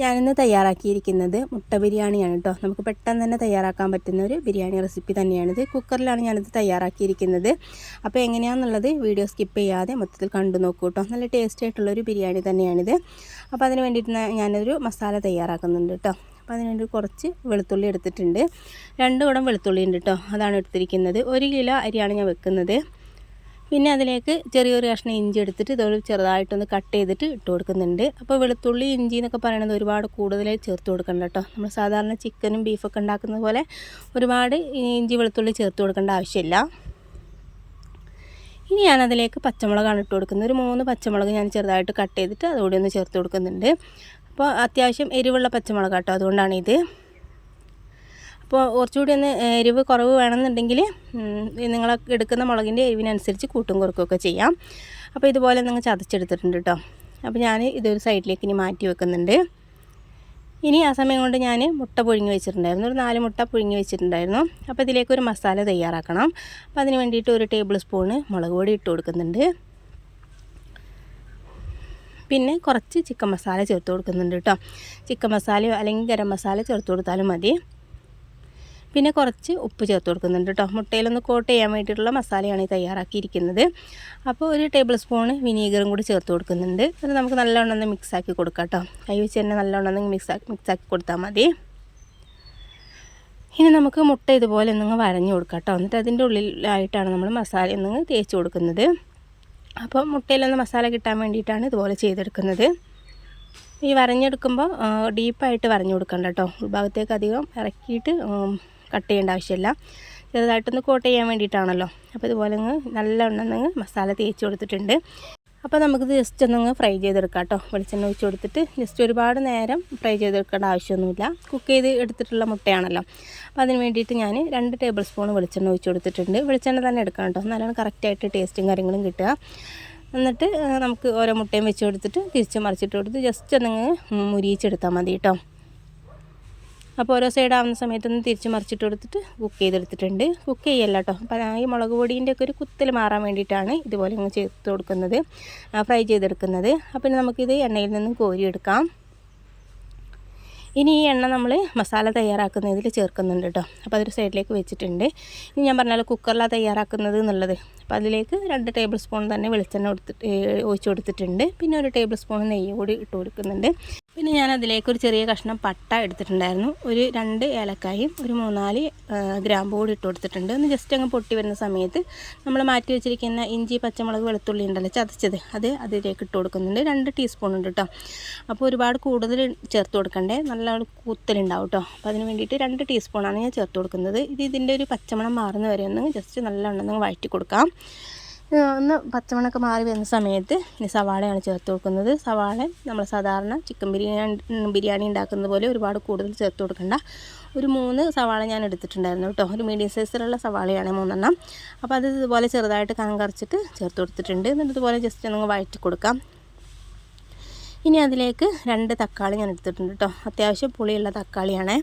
ഞാനിന്ന് തയ്യാറാക്കിയിരിക്കുന്നത് മുട്ട ബിരിയാണിയാണ് കേട്ടോ. നമുക്ക് പെട്ടെന്ന് തന്നെ തയ്യാറാക്കാൻ പറ്റുന്ന ഒരു ബിരിയാണി റെസിപ്പി തന്നെയാണിത്. കുക്കറിലാണ് ഞാനിത് തയ്യാറാക്കിയിരിക്കുന്നത്. അപ്പോൾ എങ്ങനെയാണെന്നുള്ളത് വീഡിയോ സ്കിപ്പ് ചെയ്യാതെ മൊത്തത്തിൽ കണ്ടു നോക്കൂ കേട്ടോ. നല്ല ടേസ്റ്റ് ആയിട്ടുള്ളൊരു ബിരിയാണി തന്നെയാണിത്. അപ്പോൾ അതിന് വേണ്ടിയിട്ട് ഞാനൊരു മസാല തയ്യാറാക്കുന്നുണ്ട് കേട്ടോ. അപ്പോൾ അതിന് വേണ്ടി കുറച്ച് വെളുത്തുള്ളി എടുത്തിട്ടുണ്ട്. രണ്ട് കുടം വെളുത്തുള്ളി ഉണ്ട് കേട്ടോ. അതാണ് എടുത്തിരിക്കുന്നത്. ഒരു കിലോ അരിയാണ് ഞാൻ വെക്കുന്നത്. പിന്നെ അതിലേക്ക് ചെറിയൊരു കഷ്ണം ഇഞ്ചി എടുത്തിട്ട് ഇതൊരു ചെറുതായിട്ടൊന്ന് കട്ട് ചെയ്തിട്ട് ഇട്ട് കൊടുക്കുന്നുണ്ട്. അപ്പോൾ വെളുത്തുള്ളി ഇഞ്ചി എന്നൊക്കെ പറയുന്നത് ഒരുപാട് കൂടുതലായി ചേർത്ത് കൊടുക്കണ്ട കേട്ടോ. നമ്മൾ സാധാരണ ചിക്കനും ബീഫൊക്കെ ഉണ്ടാക്കുന്ന പോലെ ഒരുപാട് ഇഞ്ചി വെളുത്തുള്ളി ചേർത്ത് കൊടുക്കേണ്ട ആവശ്യമില്ല. ഇനി ഞാനതിലേക്ക് പച്ചമുളകാണ് ഇട്ട് കൊടുക്കുന്നത്. ഒരു മൂന്ന് പച്ചമുളക് ഞാൻ ചെറുതായിട്ട് കട്ട് ചെയ്തിട്ട് അതുകൂടി ഒന്ന് ചേർത്ത് കൊടുക്കുന്നുണ്ട്. അപ്പോൾ അത്യാവശ്യം എരിവുള്ള പച്ചമുളക് കേട്ടോ അതുകൊണ്ടാണിത് അപ്പോൾ കുറച്ചുകൂടി ഒന്ന് എരിവ് കുറവ് വേണമെന്നുണ്ടെങ്കിൽ നിങ്ങൾ എടുക്കുന്ന മുളകിന്റെ എരിവിനനുസരിച്ച് കൂട്ടും കുറക്കുകയൊക്കെ ചെയ്യാം. അപ്പോൾ ഇതുപോലെ നിങ്ങൾ ചതച്ചെടുത്തിട്ടുണ്ട് കേട്ടോ. അപ്പോൾ ഞാൻ ഇതൊരു സൈഡിലേക്ക് ഇനി മാറ്റി വെക്കുന്നുണ്ട്. ഇനി ആ സമയം കൊണ്ട് ഞാൻ മുട്ട പുഴുങ്ങി വെച്ചിട്ടുണ്ടായിരുന്നു. ഒരു നാല് മുട്ട പുഴുങ്ങി വെച്ചിട്ടുണ്ടായിരുന്നു. അപ്പോൾ ഇതിലേക്ക് ഒരു മസാല തയ്യാറാക്കണം. അപ്പോൾ അതിന് വേണ്ടിയിട്ട് ഒരു ടേബിൾ സ്പൂണ് മുളക് പൊടി ഇട്ട് കൊടുക്കുന്നുണ്ട്. പിന്നെ കുറച്ച് ചിക്കൻ മസാല ചേർത്ത് കൊടുക്കുന്നുണ്ട് കേട്ടോ. ചിക്കൻ മസാലയോ അല്ലെങ്കിൽ ഗരം മസാല ചേർത്ത് കൊടുത്താലും മതി. പിന്നെ കുറച്ച് ഉപ്പ് ചേർത്ത് കൊടുക്കുന്നുണ്ട് കേട്ടോ മുട്ടയിലൊന്ന് കോട്ട് ചെയ്യാൻ വേണ്ടിയിട്ടുള്ള മസാലയാണ് ഈ തയ്യാറാക്കിയിരിക്കുന്നത്. അപ്പോൾ ഒരു ടേബിൾ സ്പൂൺ വിനീഗറും കൂടി ചേർത്ത് കൊടുക്കുന്നുണ്ട്. അത് നമുക്ക് നല്ലവണ്ണം ഒന്ന് മിക്സാക്കി കൊടുക്കാം കേട്ടോ കൈ വെച്ച് തന്നെ നല്ലവണ്ണം ഒന്ന് മിക്സാക്കി മിക്സാക്കി കൊടുത്താൽ മതി. ഇനി നമുക്ക് മുട്ട ഇതുപോലെ ഒന്നങ്ങ് വരഞ്ഞു കൊടുക്കാം കേട്ടോ എന്നിട്ട് അതിന്റെ ഉള്ളിലായിട്ടാണ് നമ്മൾ മസാല ഒന്നങ്ങ് തേച്ച് കൊടുക്കുന്നത്. അപ്പോൾ മുട്ടയിലൊന്ന് മസാല കിട്ടാൻ വേണ്ടിയിട്ടാണ് ഇതുപോലെ ചെയ്തെടുക്കുന്നത്. ഈ വരഞ്ഞെടുക്കുമ്പോൾ ഡീപ്പായിട്ട് വരഞ്ഞു കൊടുക്കണ്ട കേട്ടോ ഉൾഭാഗത്തേക്ക് അധികം ഇറക്കിയിട്ട് കട്ട് ചെയ്യേണ്ട ആവശ്യമില്ല. ചെറുതായിട്ടൊന്ന് കോട്ട് ചെയ്യാൻ വേണ്ടിയിട്ടാണല്ലോ. അപ്പോൾ ഇതുപോലെ അങ്ങ് നല്ലവണ്ണം അങ്ങ് മസാല തേച്ച് കൊടുത്തിട്ടുണ്ട്. അപ്പോൾ നമുക്ക് ജസ്റ്റ് ഒന്നങ്ങ് ഫ്രൈ ചെയ്തെടുക്കാം കേട്ടോ. വെളിച്ചെണ്ണ ഒഴിച്ച് കൊടുത്തിട്ട് ജസ്റ്റ് ഒരുപാട് നേരം ഫ്രൈ ചെയ്തെടുക്കേണ്ട ആവശ്യമൊന്നുമില്ല. കുക്ക് ചെയ്ത് എടുത്തിട്ടുള്ള മുട്ടയാണല്ലോ. അപ്പോൾ അതിന് വേണ്ടിയിട്ട് ഞാൻ രണ്ട് ടേബിൾ സ്പൂൺ വെളിച്ചെണ്ണ ഒഴിച്ച് കൊടുത്തിട്ടുണ്ട്. വെളിച്ചെണ്ണ തന്നെ എടുക്കണം കേട്ടോ. നല്ലോണം കറക്റ്റായിട്ട് ടേസ്റ്റും കാര്യങ്ങളും കിട്ടുക. എന്നിട്ട് നമുക്ക് ഓരോ മുട്ടയും വെച്ച് കൊടുത്തിട്ട് തിരിച്ച് മറിച്ചിട്ട് കൊടുത്ത് ജസ്റ്റ് ഒന്ന് മുരിയിച്ചെടുത്താൽ മതി കേട്ടോ. അപ്പോൾ ഓരോ സൈഡ് ആവുന്ന സമയത്തൊന്ന് തിരിച്ച് മറിച്ചിട്ട് കൊടുത്തിട്ട് കുക്ക് ചെയ്തെടുത്തിട്ടുണ്ട്. കുക്ക് ചെയ്യല്ല കേട്ടോ അപ്പോൾ ഈ മുളക് പൊടിന്റെ ഒക്കെ ഒരു കുത്തൽ മാറാൻ വേണ്ടിയിട്ടാണ് ഇതുപോലെ ഇങ്ങ് ചേർത്ത് കൊടുക്കുന്നത്. ഫ്രൈ ചെയ്തെടുക്കുന്നത്. അപ്പോൾ നമുക്കിത് എണ്ണയിൽ നിന്നും കോരിയെടുക്കാം. ഇനി ഈ എണ്ണ നമ്മൾ മസാല തയ്യാറാക്കുന്നതിൽ ചേർക്കുന്നുണ്ട് കേട്ടോ അപ്പോൾ അതൊരു സൈഡിലേക്ക് വെച്ചിട്ടുണ്ട്. ഇനി ഞാൻ പറഞ്ഞാൽ കുക്കറിലാണ് തയ്യാറാക്കുന്നത് എന്നുള്ളത്. അപ്പോൾ അതിലേക്ക് രണ്ട് ടേബിൾ സ്പൂൺ തന്നെ വെളിച്ചെണ്ണ കൊടുത്തിട്ട് ഒഴിച്ചു കൊടുത്തിട്ടുണ്ട്. പിന്നെ ഒരു ടേബിൾ സ്പൂൺ നെയ്യ് കൂടി ഇട്ട് കൊടുക്കുന്നുണ്ട്. പിന്നെ ഞാൻ അതിലേക്ക് ഒരു ചെറിയ കഷ്ണം പട്ട എടുത്തിട്ടുണ്ടായിരുന്നു. ഒരു രണ്ട് ഏലക്കായും ഒരു മൂന്നാൽ ഗ്രാമ്പ് കൂടി ഇട്ട് കൊടുത്തിട്ടുണ്ട്. ഒന്ന് ജസ്റ്റ് അങ്ങ് പൊട്ടി വരുന്ന സമയത്ത് നമ്മൾ മാറ്റി വെച്ചിരിക്കുന്ന ഇഞ്ചി പച്ചമുളക് വെളുത്തുള്ളി ഉണ്ടല്ലോ ചതച്ചത് അത് അതിലേക്ക് ഇട്ട് കൊടുക്കുന്നുണ്ട്. രണ്ട് ടീസ്പൂൺ ഉണ്ട് കേട്ടോ അപ്പോൾ ഒരുപാട് കൂടുതൽ ചേർത്ത് കൊടുക്കണ്ടേ? നല്ല കൂത്തലുണ്ടാവും കേട്ടോ അപ്പോൾ അതിന് വേണ്ടിയിട്ട് രണ്ട് ടീസ്പൂണാണ് ഞാൻ ചേർത്ത് കൊടുക്കുന്നത്. ഇത് ഇതിന്റെ ഒരു പച്ചമണം മാറുന്ന വരെ ഒന്ന് ജസ്റ്റ് നല്ലവണ്ണം വഴറ്റി കൊടുക്കാം. ഒന്ന് പച്ചമണൊക്കെ മാറി വരുന്ന സമയത്ത് ഇനി സവാളയാണ് ചേർത്ത് കൊടുക്കുന്നത്. സവാള നമ്മൾ സാധാരണ ചിക്കൻ ബിരിയാണി ബിരിയാണി ഉണ്ടാക്കുന്നത് പോലെ ഒരുപാട് കൂടുതൽ ചേർത്ത് കൊടുക്കണ്ട. ഒരു മൂന്ന് സവാള ഞാൻ എടുത്തിട്ടുണ്ടായിരുന്നു കേട്ടോ. ഒരു മീഡിയം സൈസിലുള്ള സവാളയാണ് മൂന്നെണ്ണം. അപ്പോൾ അത് ഇതുപോലെ ചെറുതായിട്ട് കനം കറച്ചിട്ട് ചേർത്ത് കൊടുത്തിട്ടുണ്ട്. എന്നിട്ട് ഇതുപോലെ ജസ്റ്റ് ഒന്ന് വഴറ്റി കൊടുക്കാം. ഇനി അതിലേക്ക് രണ്ട് തക്കാളി ഞാൻ എടുത്തിട്ടുണ്ട് കേട്ടോ. അത്യാവശ്യം പുളിയുള്ള തക്കാളിയാണ്.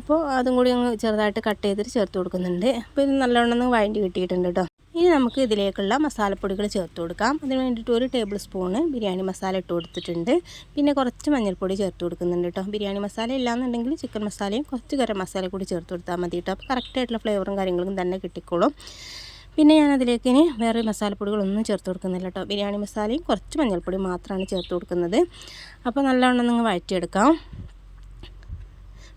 അപ്പോൾ അതും കൂടി ഒന്ന് ചെറുതായിട്ട് കട്ട് ചെയ്തിട്ട് ചേർത്ത് കൊടുക്കുന്നുണ്ട്. അപ്പോൾ ഇത് നല്ലോണം ഒന്ന് വഴണ്ടി കിട്ടിയിട്ടുണ്ട് കേട്ടോ. ഇനി നമുക്ക് ഇതിലേക്കുള്ള മസാലപ്പൊടികൾ ചേർത്ത് കൊടുക്കാം. അതിന് വേണ്ടിയിട്ട് ഒരു ടേബിൾ സ്പൂണ് ബിരിയാണി മസാല ഇട്ട് കൊടുത്തിട്ടുണ്ട്. പിന്നെ കുറച്ച് മഞ്ഞൾപ്പൊടി ചേർത്ത് കൊടുക്കുന്നുണ്ട് കേട്ടോ ബിരിയാണി മസാല ഇല്ലാന്നുണ്ടെങ്കിൽ ചിക്കൻ മസാലയും കുറച്ച് ഗരം മസാല കൂടി ചേർത്ത് കൊടുത്താൽ മതി കേട്ടോ അപ്പോൾ കറക്റ്റായിട്ടുള്ള ഫ്ലേവറും കാര്യങ്ങളും തന്നെ കിട്ടിക്കോളും. പിന്നെ ഞാൻ അതിലേക്ക് ഇനി വേറെ മസാലപ്പൊടികളൊന്നും ചേർത്ത് കൊടുക്കുന്നില്ല കേട്ടോ ബിരിയാണി മസാലയും കുറച്ച് മഞ്ഞൾപ്പൊടി മാത്രമാണ് ചേർത്ത് കൊടുക്കുന്നത്. അപ്പോൾ നല്ലവണ്ണം നിങ്ങൾ വഴറ്റിയെടുക്കാം.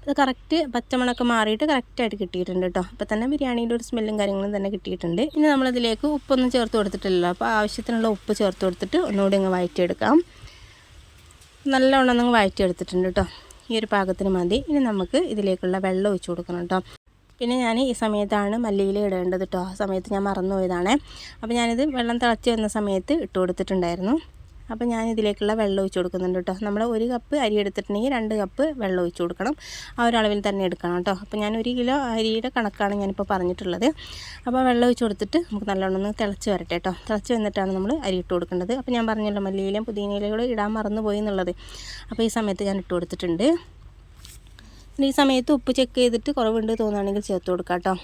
ഇത് കറക്റ്റ് പച്ചമണൊക്കെ മാറിയിട്ട് കറക്റ്റായിട്ട് കിട്ടിയിട്ടുണ്ട് കേട്ടോ അപ്പോൾ തന്നെ ബിരിയാണിയുടെ ഒരു സ്മെല്ലും കാര്യങ്ങളും തന്നെ കിട്ടിയിട്ടുണ്ട്. ഇനി നമ്മളതിലേക്ക് ഉപ്പൊന്നും ചേർത്ത് കൊടുത്തിട്ടില്ലല്ലോ. അപ്പോൾ ആവശ്യത്തിനുള്ള ഉപ്പ് ചേർത്ത് കൊടുത്തിട്ട് ഒന്നുകൂടി അങ്ങ് വഴറ്റിയെടുക്കാം. നല്ലവണ്ണം അങ്ങ് വഴറ്റിയെടുത്തിട്ടുണ്ട് കേട്ടോ ഈ ഒരു പാകത്തിന് മതി. ഇനി നമുക്ക് ഇതിലേക്കുള്ള വെള്ളം ഒഴിച്ചു കൊടുക്കണം കേട്ടോ പിന്നെ ഞാൻ ഈ സമയത്താണ് മല്ലിയില ഇടേണ്ടത് കേട്ടോ ആ സമയത്ത് ഞാൻ മറന്നുപോയതാണ്. അപ്പോൾ ഞാനിത് വെള്ളം തിളച്ച് വന്ന സമയത്ത് ഇട്ട് കൊടുത്തിട്ടുണ്ടായിരുന്നു. അപ്പോൾ ഞാൻ ഇതിലേക്കുള്ള വെള്ളം ഒഴിച്ച് കൊടുക്കുന്നുണ്ട് കേട്ടോ നമ്മൾ ഒരു കപ്പ് അരി എടുത്തിട്ടുണ്ടെങ്കിൽ രണ്ട് കപ്പ് വെള്ളം ഒഴിച്ച് കൊടുക്കണം. ആ ഒരു അളവിൽ തന്നെ എടുക്കണം കേട്ടോ അപ്പോൾ ഞാൻ ഒരു കിലോ അരിയുടെ കണക്കാണ് ഞാനിപ്പോൾ പറഞ്ഞിട്ടുള്ളത്. അപ്പോൾ വെള്ളം ഒഴിച്ച് കൊടുത്തിട്ട് നമുക്ക് നല്ലോണം ഒന്ന് തിളച്ച് വരട്ടെ കേട്ടോ തിളച്ച് വന്നിട്ടാണ് നമ്മൾ അരി ഇട്ട് കൊടുക്കേണ്ടത്. അപ്പോൾ ഞാൻ പറഞ്ഞല്ലോ മല്ലിയിലും പുതിനയിലും ഇടാൻ മറന്നു പോയി എന്നുള്ളത്. അപ്പോൾ ഈ സമയത്ത് ഞാൻ ഇട്ട് കൊടുത്തിട്ടുണ്ട്. ഈ സമയത്ത് ഉപ്പ് ചെക്ക് ചെയ്തിട്ട് കുറവുണ്ട് തോന്നുകയാണെങ്കിൽ ചേർത്ത് കൊടുക്കാം കേട്ടോ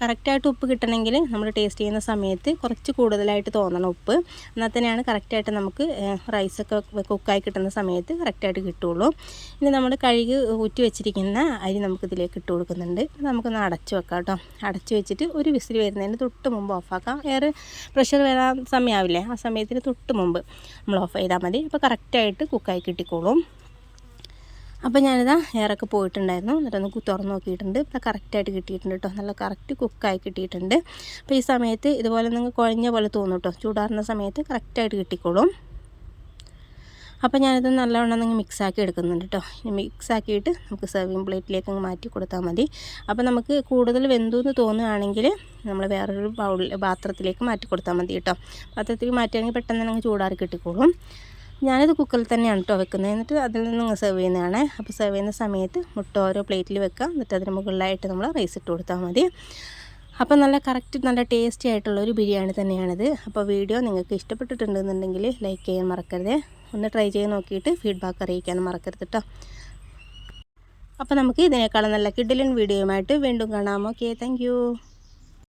കറക്റ്റായിട്ട് ഉപ്പ് കിട്ടണമെങ്കിൽ നമ്മൾ ടേസ്റ്റ് ചെയ്യുന്ന സമയത്ത് കുറച്ച് കൂടുതലായിട്ട് തോന്നണം ഉപ്പ്. എന്നാൽ തന്നെയാണ് കറക്റ്റായിട്ട് നമുക്ക് റൈസൊക്കെ കുക്കായി കിട്ടുന്ന സമയത്ത് കറക്റ്റായിട്ട് കിട്ടുള്ളൂ ഇനി നമ്മൾ കഴുകി ഊറ്റി വെച്ചിരിക്കുന്ന അരി നമുക്കിതിലേക്ക് ഇട്ട് കൊടുക്കുന്നുണ്ട്. നമുക്കൊന്ന് അടച്ചു വെക്കാം കേട്ടോ. അടച്ചു വെച്ചിട്ട് ഒരു വിസിൽ വരുന്നതിന് തൊട്ട് മുമ്പ് ഓഫാക്കാം എയർ പ്രഷർ വരാൻ സമയമാവില്ലേ? ആ സമയത്തിന് തൊട്ട് മുമ്പ് നമ്മൾ ഓഫ് ചെയ്താൽ മതി. അപ്പോൾ കറക്റ്റായിട്ട് കുക്കായി കിട്ടിക്കോളും. അപ്പോൾ ഞാനിതാ എയറൊക്കെ പോയിട്ടുണ്ടായിരുന്നു. എന്നിട്ട് ഒന്ന് തുറന്ന് നോക്കിയിട്ടുണ്ട്. ഇപ്പോൾ കറക്റ്റായിട്ട് കിട്ടിയിട്ടുണ്ട് കേട്ടോ നല്ല കറക്റ്റ് കുക്കായി കിട്ടിയിട്ടുണ്ട്. അപ്പോൾ ഈ സമയത്ത് ഇതുപോലെ നിങ്ങൾ കുഴഞ്ഞ പോലെ തോന്നും കേട്ടോ ചൂടാറുന്ന സമയത്ത് കറക്റ്റായിട്ട് കിട്ടിക്കോളും. അപ്പോൾ ഞാനിത് നല്ലവണ്ണം നിങ്ങൾ മിക്സാക്കി എടുക്കുന്നുണ്ട് കേട്ടോ ഇനി മിക്സാക്കിയിട്ട് നമുക്ക് സെർവിങ് പ്ലേറ്റിലേക്ക് അങ്ങ് മാറ്റി കൊടുത്താൽ മതി. അപ്പോൾ നമുക്ക് കൂടുതൽ വെന്തു എന്ന് തോന്നുകയാണെങ്കിൽ നമ്മൾ വേറൊരു ബൗളിൽ പാത്രത്തിലേക്ക് മാറ്റി കൊടുത്താൽ മതി കേട്ടോ പാത്രത്തിലേക്ക് മാറ്റുകയാണെങ്കിൽ പെട്ടെന്ന് തന്നെ ചൂടാറി കിട്ടിക്കോളും. ഞാനിത് കുക്കറിൽ തന്നെയാണ് കേട്ടോ വെക്കുന്നത്. എന്നിട്ട് അതിൽ നിന്ന് സെർവ് ചെയ്യുന്നതാണ്. അപ്പോൾ സെർവ് ചെയ്യുന്ന സമയത്ത് മുട്ട ഓരോ പ്ലേറ്റിൽ വെക്കുക. എന്നിട്ട് അതിന് മുകളിലായിട്ട് നമ്മൾ റൈസ് ഇട്ട് കൊടുത്താൽ മതി. അപ്പോൾ നല്ല കറക്റ്റ് നല്ല ടേസ്റ്റി ആയിട്ടുള്ള ഒരു ബിരിയാണി തന്നെയാണിത്. അപ്പോൾ വീഡിയോ നിങ്ങൾക്ക് ഇഷ്ടപ്പെട്ടിട്ടുണ്ടെന്നുണ്ടെങ്കിൽ ലൈക്ക് ചെയ്യാൻ മറക്കരുത്. ഒന്ന് ട്രൈ ചെയ്ത് നോക്കിയിട്ട് ഫീഡ്ബാക്ക് അറിയിക്കാനും മറക്കരുത് കേട്ടോ അപ്പോൾ നമുക്ക് ഇതിനേക്കാളും നല്ല കിഡിലൻ വീഡിയോയുമായിട്ട് വീണ്ടും കാണാം. Okay thank